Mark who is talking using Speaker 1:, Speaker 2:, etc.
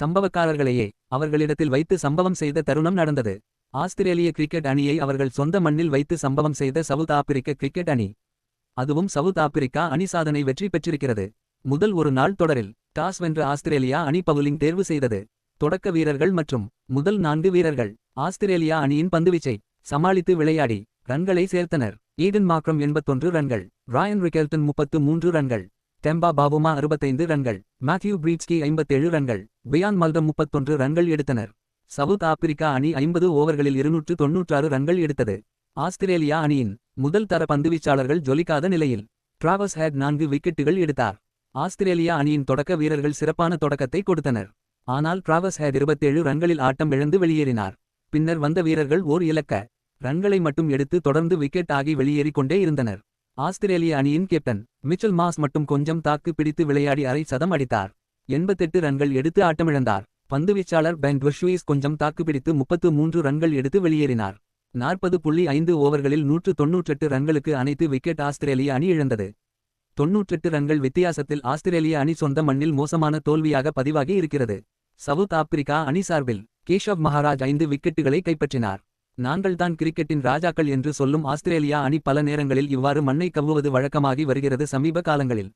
Speaker 1: சம்பவக்காரர்களையே அவர்களிடத்தில் வைத்து சம்பவம் செய்த தருணம் நடந்தது ஆஸ்திரேலிய கிரிக்கெட் அணியை அவர்கள் சொந்த மண்ணில் வைத்து சம்பவம் செய்த சவுத் ஆப்பிரிக்க கிரிக்கெட் அணி அதுவும் சவுத் ஆப்பிரிக்கா அணி சாதனை வெற்றி பெற்றிருக்கிறது முதல் ஒரு நாள் தொடரில் டாஸ் வென்ற ஆஸ்திரேலியா அணி பவுலிங் தேர்வு செய்தது தொடக்க வீரர்கள் மற்றும் முதல் நான்கு வீரர்கள் ஆஸ்திரேலியா அணியின் பந்துவீச்சை சமாளித்து விளையாடி ரன்களை சேர்த்தனர் ஈடன் மாக்ரம் எண்பத்தொன்று ரன்கள் ராயன் ரிக்கல்டன் முப்பத்து மூன்று ரன்கள் டெம்பா பாவுமா அறுபத்தைந்து ரன்கள் மேத்யூ பிரீட்ஸ்கி ஐம்பத்தேழு ரன்கள் பியான் மல்டம் முப்பத்தொன்று ரன்கள் எடுத்தனர் சவுத் ஆப்பிரிக்கா அணி ஐம்பது ஓவர்களில் இருநூற்று தொன்னூற்றாறு ரன்கள் எடுத்தது ஆஸ்திரேலியா அணியின் முதல் தர பந்துவீச்சாளர்கள் ஜொலிக்காத நிலையில் டிராவஸ் ஹேட் நான்கு விக்கெட்டுகள் எடுத்தார் ஆஸ்திரேலியா அணியின் தொடக்க வீரர்கள் சிறப்பான தொடக்கத்தை கொடுத்தனர் ஆனால் டிராவஸ் ஹேட் இருபத்தேழு ரன்களில் ஆட்டம் இழந்து வெளியேறினார் பின்னர் வந்த வீரர்கள் ஓர் இலக்க ரன்களை மட்டும் எடுத்து தொடர்ந்து விக்கெட் ஆகி வெளியேறிக் கொண்டே இருந்தனர் ஆஸ்திரேலிய அணியின் கேப்டன் மிச்சல் மாஸ் மட்டும் கொஞ்சம் தாக்கு பிடித்து விளையாடி அரை சதம் அடித்தார் எண்பத்தெட்டு ரன்கள் எடுத்து ஆட்டமிழந்தார் பந்து வீச்சாளர் பென் டுஷ்யூஸ் கொஞ்சம் தாக்குப்பிடித்து முப்பத்து மூன்று ரன்கள் எடுத்து வெளியேறினார் நாற்பது புள்ளி ஐந்து ஓவர்களில் நூற்று தொன்னூற்றெட்டு ரன்களுக்கு அனைத்து விக்கெட் ஆஸ்திரேலிய அணி இழந்தது தொன்னூற்றெட்டு ரன்கள் வித்தியாசத்தில் ஆஸ்திரேலிய அணி சொந்த மண்ணில் மோசமான தோல்வியாக பதிவாகி இருக்கிறது சவுத் ஆப்பிரிக்கா அணி சார்பில் கேஷவ் மகாராஜ் ஐந்து விக்கெட்டுகளை கைப்பற்றினார் நாங்கள்தான் கிரிக்கெட்டின் ராஜாக்கள் என்று சொல்லும் ஆஸ்திரேலியா அணி பல நேரங்களில் இவ்வாறு மண்ணை கவ்வுவது வழக்கமாகி வருகிறது சமீப காலங்களில்